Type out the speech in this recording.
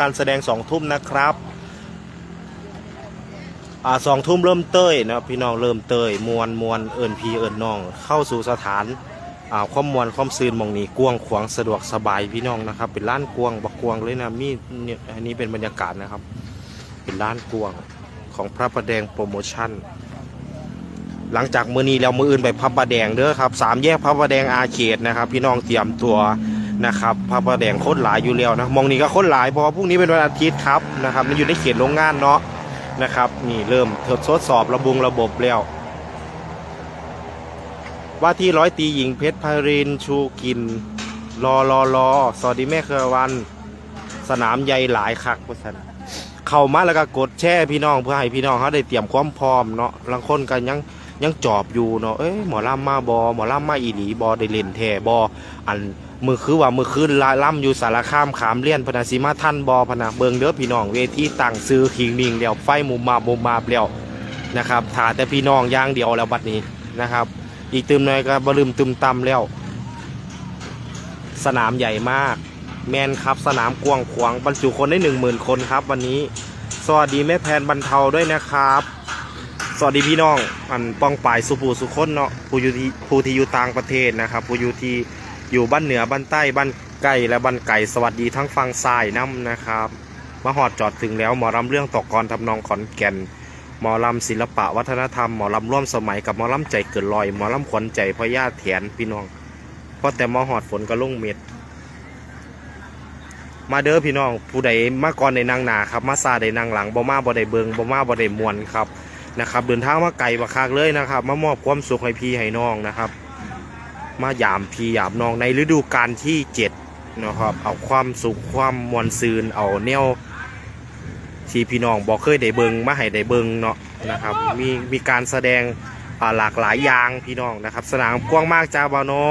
การแสดงสองทุ่มนะครับอ่าสองทุ่มเริ่มเต้ยนะครับพี่น้องเริ่มเต้ยมวนมวนเอิญพีเอิญน้อง เข้าสู่สถานอ่าความวนความซืนมองนี้กว้างขวางสะดวกสบายพี่น้องนะครับ เป็นร้านกวางบักกวางเลยนะมีเนี่ยอันนี้เป็นบรรยากาศนะครับ เป็นร้านกวางของพระประแดงโปรโมชั่น หลังจากมือนี้แล้วมืออื่นไปพระประแดงเด้อครับสามแยกพระประแดงอาเขตนะครับ พี่น้องเตรียมตัว นะครับพระประแดงโคตรหลายอยู่แล้วนะมองนี้ก็โคตรหลายเพราะว่าพรุ่งนี้เป็นวันอาทิตย์ครับนะครับมันอยู่ในเขตโรงงานเนาะนะครับ นี่เริ่มทดสอบระบุงระบบแล้ว ว่าที่ร้อยตีหญิงเพชรพารินชูกินรอรอรอสวัสดีแม่เครือวัน สนามใหญ่หลายคักพุทธันเข้ามาแล้วก็กดแช่พี่น้องเพื่อให้พี่น้องเขาได้เตรียมความพร้อมเนาะบางคนกันยัง ยังจอบอยู่เนาะเอ้ยหมอล่ำมาบอหมอล่ำมาอีหลีบอได้เล่นแท้บออันมือคือว่ามือคืนลาล่ำอยู่สารคามขามเลี่ยนพนาสิมาท่านบอพนาเบิงเด้อพี่น้องเวทีตั้งซื้อขิงมิงแล้วไฟมุมมามุมมาแล้วนะครับถาแต่พี่น้องย่างเดียวแล้วบัดนี้นะครับ อีกตึมหน่อยก็บลืมตึมตำแล้ว สนามใหญ่มาก แมนครับสนามกว้างขวางบรรจุคนได้หนึ่งหมื่นคนครับ วันนี้ สวัสดีแม่แพนบรรเทาด้วยนะครับ สวัสดีพี่น้องอันป้องปายสุภูสุคนเนาะผู้อยู่ที่ผู้ที่อยู่ต่างประเทศนะครับผู้อยู่ที่อยู่บ้านเหนือบ้านใต้บ้านไก่และบ้านไก่สวัสดีทั้งฟังทรายน้ำนะครับมาหอดจอดถึงแล้วหมอลำเรื่องตอกกรทำนองขอนแก่น หมอลำศิลปะวัฒนธรรมหมอลำร่วมสมัยกับหมอลำใจเกินลอยหมอลำขวัญใจพ่อย่าแถนพี่น้องเพราะแต่หมอหอดฝนก็ลุ่งเม็ดมาเด้อพี่น้องผู้ใดมาก่อนในนางหนาครับมาซาได้นางหลังบ่มาบ่ได้เบิงบ่มาบ่ได้มวนครับ นะครับ เดินทางมาไกลบักคักเลยนะครับ มามอบความสุขให้พี่ให้น้องนะครับ มายามพี่ยามน้องในฤดูกาลที่เจ็ดนะครับเอาความสุขความมวลซืนเอาแนวที่พี่น้องบอกเคยได้เบิงมาให้ได้เบิงเนาะนะครับมีมีการแสดงหลากหลายอย่างพี่น้องนะครับ สนามกว้างมากจ้าบาวโนน